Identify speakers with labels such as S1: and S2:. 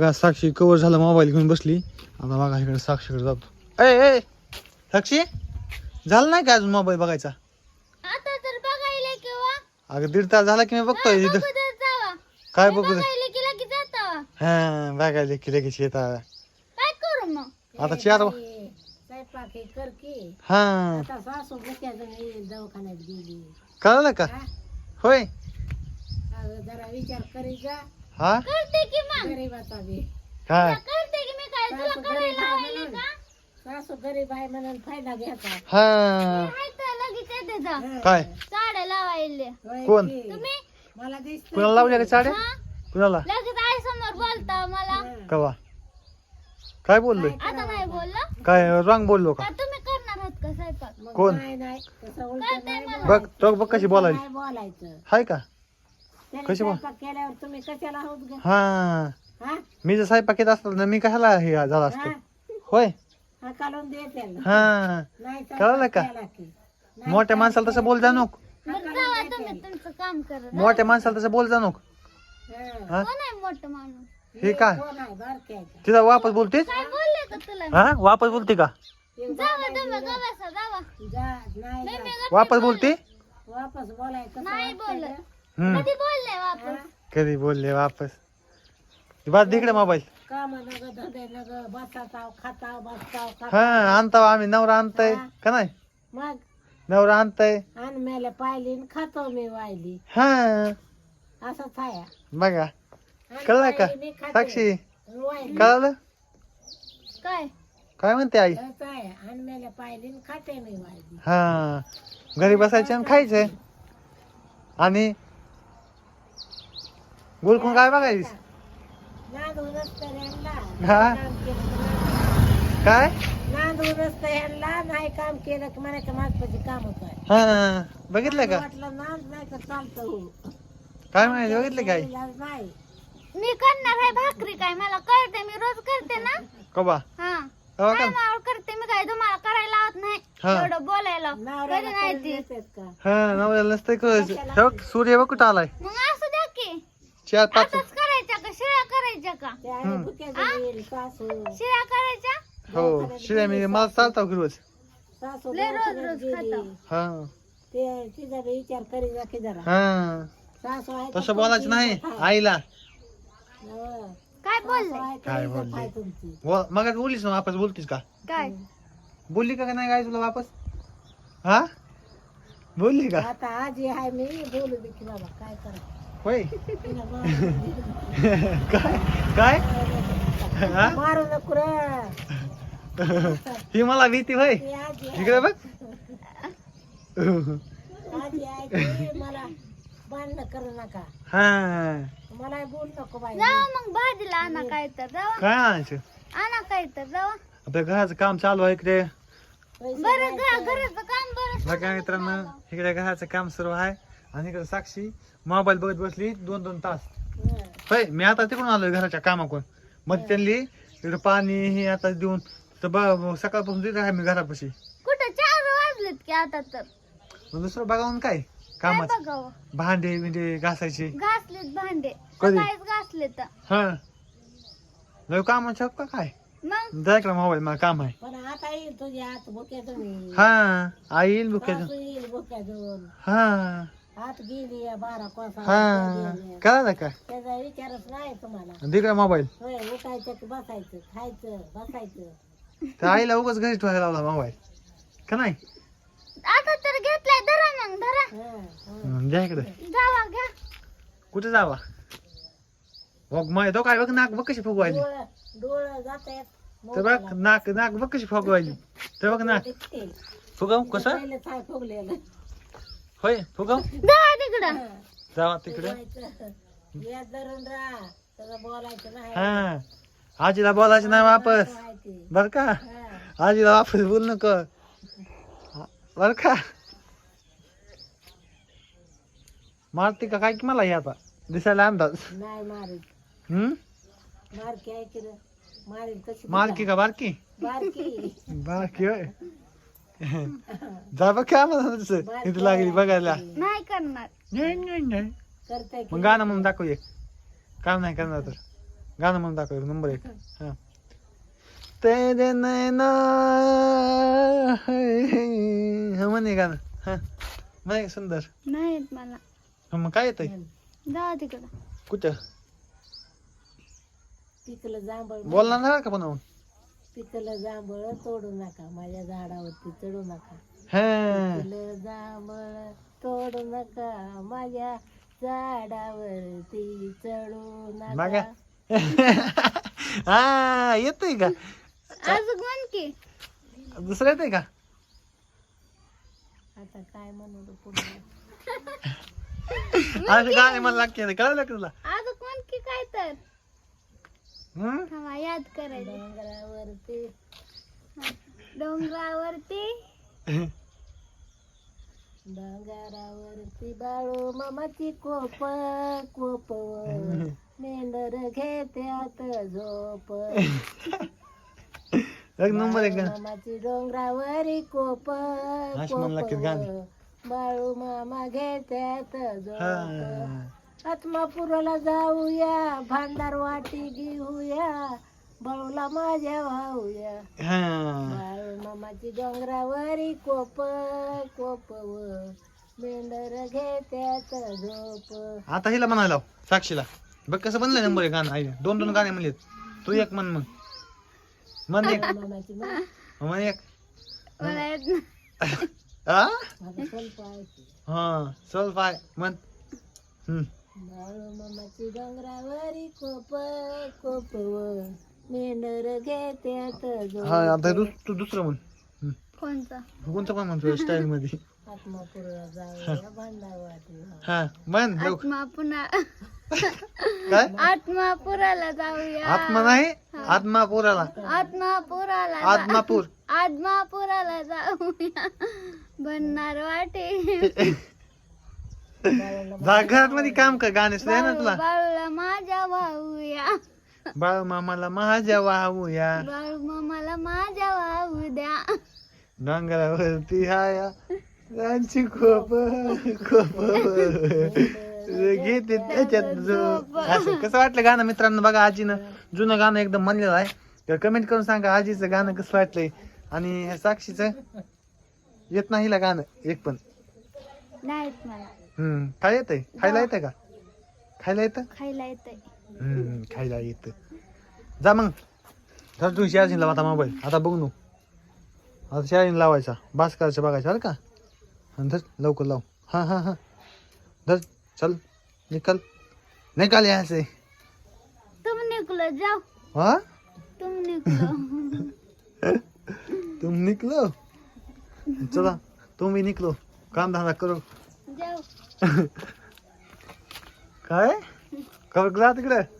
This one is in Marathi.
S1: बघा साक्षी कवर झाला मोबाईल घेऊन बसली. आता बघा इकडे साक्षीकडे जातो. ए ए साक्षी झालं नाही का अजून मोबाईल बघायचा?
S2: आता तर बघायला किंवा?
S1: अगं दीड तास झाला की मी बघतोय तिथं
S2: जावा.
S1: काय बघू दे
S2: बघायला की लगेच जातावा.
S1: हा बघायला की लगेच येतात
S2: काय करू मग?
S1: आता चार वा-
S3: स्वयंपाक हे कर की.
S1: हा.
S3: आता सासू बुक्याचं मी दवाखान्यात गेली.
S1: कळलं का?
S3: हा?
S1: होय.
S3: अगं जरा विचार करी जा.
S1: हा?
S2: करते की मग?
S3: गरीबाचा बी.
S1: काय?
S2: करते की मी काय? तुला
S3: सासू
S2: करायला
S3: आहे म्हणून.
S2: का?
S3: सासू गरीब आहे म्हणून फायदा घ्यायचा
S1: हा.
S2: तर लगेच येते जा.
S1: काय?
S2: साड्या लावायले.
S3: होय
S1: कोण?
S3: की?
S2: तुम्ही?
S3: मला दिसत
S1: कुणाला लावल्या का. साड्या?
S2: हा?
S1: कुणाला?
S2: लगेच आई समोर बोलता मला.
S1: कवा? काय बोललोय
S2: आता नाही बोललं?
S1: काय रॉंग बोललो का?
S2: का तुम्ही करणार आहात का स्वयंपाक
S1: कोण?
S3: नाही नाही. तसं उलट
S2: करते
S3: नाही
S2: मला.
S1: बघ तो बघ कशी बोलायली.
S3: नाही बोलायचं.
S1: हाय का?
S3: त्याने
S1: कशी बोल-
S3: स्वयंपाक केल्यावर तुम्ही कशाला होत ग?
S1: हा.
S3: हा?
S1: मी जर स्वयंपाक येत असतो ना मी कशाला हे झाला असतो?
S3: हा?
S1: होय.
S3: हा दे
S1: हा.
S3: नाही
S1: कळलं का?
S3: केला की. नाही
S1: मोठ्या माणसाला तसं बोल जा नको.
S2: बरं जावा तुम्ही तुमचं काम करत
S1: मोठ्या माणसाला तसं बोल जा नको.
S3: हा.
S1: हा?
S2: कोण आहे मोठं माणूस?
S1: हे काय?
S3: कोण आहे? बारक्याचं?
S1: तिला वापस बोलतेस?
S2: काय बोलले का तुला
S1: हा? वापस बोलते का?
S3: ते
S2: जावा तुम्ही गवासा जावा.
S3: जा नाही
S2: नाही
S3: जा.
S2: मी गप्प
S1: वापस बोलते?
S3: वापस बोलायचं
S2: नाही बोलत.
S1: हम्म.
S2: कधी बोलले वापस?
S1: कधी बोलले वापस? बस तिकडे मोबाईल.
S3: काम नग धंदे नग बसाचाव खाताव बसताव
S1: हा आणताव आम्ही. नवरा आणताय. का नाही?
S3: मग?
S1: नवरा आणताय.
S3: आणि मेले पाहिली आणि खातो मी वाहिली
S1: हा.
S3: असंच आहे.
S1: बघा. कळलं का. साक्षी. कळलं?
S2: काय?
S1: काय म्हणते आई?
S3: असं आहे. आणि मेले पाहिली आणि खाते मी वाहिली
S1: हा. घरी बसायचं आणि खायचंय आणि गुलकून काय
S3: यांना
S1: हा. काय?
S3: नाही काम केलं की म्हणायचं काम होत
S1: हा बघितलं का?
S3: वाटलं नांद नाही तर चालतं हो.
S1: काय माहिती बघितलं काय?
S3: नाही.
S2: मी करणार आहे भाकरी काय? मला कळते मी रोज करते ना.
S1: कबा
S2: हा.
S1: कवा का?
S2: टायमावर करते? मी काय तुम्हाला करायला लावत नाही.
S1: हा.
S2: एवढं बोलायला. कधी
S3: नवऱ्याला
S2: नाही
S3: करून
S2: ती.
S3: देतात का?
S1: हा नवऱ्याला नसतंय कळायचं हे बघ सूर्य बघ कुठं आलाय.
S2: मग
S1: चार पाच
S2: आताच करायच्या का? शिळ्या करायच्या का?
S3: सासू.
S2: शिळ्या करायच्या?
S1: हो शिऱ्या मी मला चालता की रोज?
S2: लय रोज. खातो.
S1: हा.
S3: ते तिचा बी विचार करी जा की जरा.
S1: हा.
S3: सासू आहे तर
S1: तसं बोलायचं नाही आईला.
S2: काय बोलले?
S3: तर
S1: काय बोलले?
S3: तुमची.
S1: बोल मग बोललीस ना वापस बोलतीस का?
S2: काय?
S1: बोलली का नाही काय तुला वापस? हा? बोलली का?
S3: आता आजी आहे मी बोलू दे की बाबा काय करा
S1: होय. काय? काय? हा?
S3: मारू नको रे.
S1: ही मला भीती होय.
S3: ती आजी आहे.
S1: इकडे बघ.
S3: आजी आहे ती मला भांडणं करू नका.
S1: हा.
S3: मला बोल नको बाई.
S2: जावा मग भाजीला आणा काय तर जावा.
S1: काय आणायचं?
S2: आणा काय तर जावा.
S1: आपल्या घराचं काम चालू आहे इकडे.
S3: पैसे
S2: बरं घ- घराचं काम बरं
S1: बघा मित्रांनो इकडे घराचं काम सुरू आहे. आणि इकडे साक्षी मोबाईल बघत बसली दोन दोन तास. होय मी आता तिकडून आलोय घराच्या कामाकडून मग त्यांनी इकडे पाणी हे आता देऊन तर ब- सकाळपासून तिथे आहे मी घरापाशी.
S2: कुठं? चार वाजलेत की आता तर.
S1: मग दुसरं बघावून काय
S2: काय?
S1: कामाचं.
S2: बघावं?
S1: भांडे बिंडे घासायचे.
S2: घासलेत भांडे.
S1: कधी?
S2: सकाळीच
S1: हा. लय काम का काय?
S2: मग?
S1: जा इकडे मोबाईल मला काम आहे.
S3: पण आता येईल तुझ्या हात भुक्यातून येईल
S1: हा आई येईल बुक्याचं
S3: सासू येईल भुक्यातून
S1: हा.
S3: हात गेली आहे बारा कोसा
S1: हा कळालं का?
S3: त्याचा विचारच नाही तुम्हाला.
S1: मोबाईल.
S3: होय उठायचं की बसायचं खायचं बसायचं.
S1: तर आईला उगाच घरी ठेवायला लावला मोबाईल. का नाही?
S2: आता तर घेतलाय धरा मग धरा.
S3: हं, हं.
S1: हं, द्या इकडे.
S2: जावा घ्या.
S1: कुठे जावा? बघ मग तो काय बघ नाक बघ कशी फुगवायली.
S3: डोळं डोळं जात
S1: तर बघ नाक नाक बघ कशी फुगवायली. तर बघ नाक. फुगव कसं?
S3: फुगलेलं.
S1: होय फुगव?
S2: तिकडं.
S1: जावा तिकडे.
S3: फुगवायचं. धरून राहा. सगळं बोलायचं नाही.
S1: हा. आजीला बोलायचं नाही वापस. बर का? आजीला वापस बोल नको. बर का? मारते का? काय की मला हे आता? दिसायला अंदाज.
S3: नाही मारीत.
S1: हम्म?
S3: मारकी आहे मारीत कशी?
S1: मारकी का बारकी?
S3: बारकी.
S1: बारकी होय. जा बघ काय म्हणा तसं इथे लागली बघायला.
S2: नाही करणार.
S1: नाही नाही नाही.
S3: करते
S1: मग गाणं म्हणून दाखव एक. काम नाही करणार तर. गाणं म्हणून दाखव नंबर एक. हा. तेरे नैना हा. म्हणे गाणं. हा. म्हणे सुंदर.
S2: नाही येत मला.
S1: मग काय
S2: जा तिकडं.
S1: कुठं?
S3: जांभळ
S1: बोलणार नाही का पण
S3: पिकलं जांभळ तोडू नका माझ्या झाडावरती चढू नका.
S1: हा.
S3: पिकलं जांभळ तोडू नका माझ्या झाडावरती चढू
S1: बघा
S3: नका
S1: हा येतंय का?
S2: अजून म्हण की.
S1: दुसरं येतंय का?
S3: आता काय म्हणू पुढे?
S1: असे गाणे मला लागते कळलं का तुला?
S2: अजून म्हण की काय तर. थांबा याद करायचं.
S3: डोंगरावरती.
S2: डोंगरावरती?
S3: डोंगरावरती बाळू मामाची कोप कोप मेंढर घेत्यात झोप.
S1: एक नंबर एक गाणं.
S3: मामाची डोंगरावरी कोप
S1: गाणी.
S3: कोप बाळू मामा घेत्यात झोप.
S1: हा.
S3: आत्मापुराला जाऊया भांडार वाटी घेऊया बाळूला माझ्या वाहूया
S1: हा.
S3: बाळू मामाची डोंगरावरी कोप कोप मेंढर घेत्यात झोप.
S1: आता हिला म्हणायला लाव, साक्षीला. बघ कसं बनलंय नंबर एक गाणं आईने दोन दोन गाणे म्हणलेत. तू एक म्हण मग. म्हण एक.
S3: मामाची मा-
S1: म्हण एक.
S2: मला येत नाही.
S1: हा. हा चल पाय. म्हण. हम्म.
S3: बाळू मामाची डोंगरावरी कोप कोप मेंढर घेत्यात
S1: हा आता दुस- तू दुसरं म्हण.
S2: कोणतं
S1: कोणतं पण म्हणतो स्टाईल मध्ये.
S3: जाऊया
S1: हा. म्हण लवकर
S2: आत्मा पुन्हा
S1: काय?
S2: आत्मापुराला जाऊया.
S1: आत्मा नाही आत्मापुराला.
S2: जा-
S1: आत्मापूर.
S2: आत्मापुराला जाऊया. बनणार वाटे
S1: जा घरात मध्ये काम कर गाणे सुद्धा ना तुला?
S2: बाळूला माझ्या वाहूया.
S1: बाळ मामाला माझ्या वाहूया.
S2: बाळू मामाला माझ्या वाहू द्या.
S1: डोंगरावरती हाया. त्यांची खोप खोप. घेते त्याच्यात झोप. असं कसं वाटलं गाणं मित्रांनो? बघा आजीनं जुनं गाणं एकदम म्हणलेलं आहे. तर कमेंट करून सांगा आजीचं गाणं कसं वाटलंय? आणि साक्षीचं? येत नाही हिला गाणं एक पण.
S2: नाहीत मला.
S1: हम्म. काय येतंय? खायला येतंय का? खायला येतं?
S2: खायला येतंय.
S1: हम्म खायला येतं. जा मग. धर तू शाळेत लावा आता मोबाईल आता बघ. नु आता शाळेत लावायचा. बास करायचं बघायचं बरं का? आणि धर लवकर लाव. हा हा हा. धर चल. निकल. निकाल से
S2: तुम निकलो जाओ
S1: हा?
S2: तुम निकलो.
S1: तुम निकलो? चला तुम भी निकलो. काम धंदा करो.
S2: जाओ
S1: काय? कर जा तिकडे.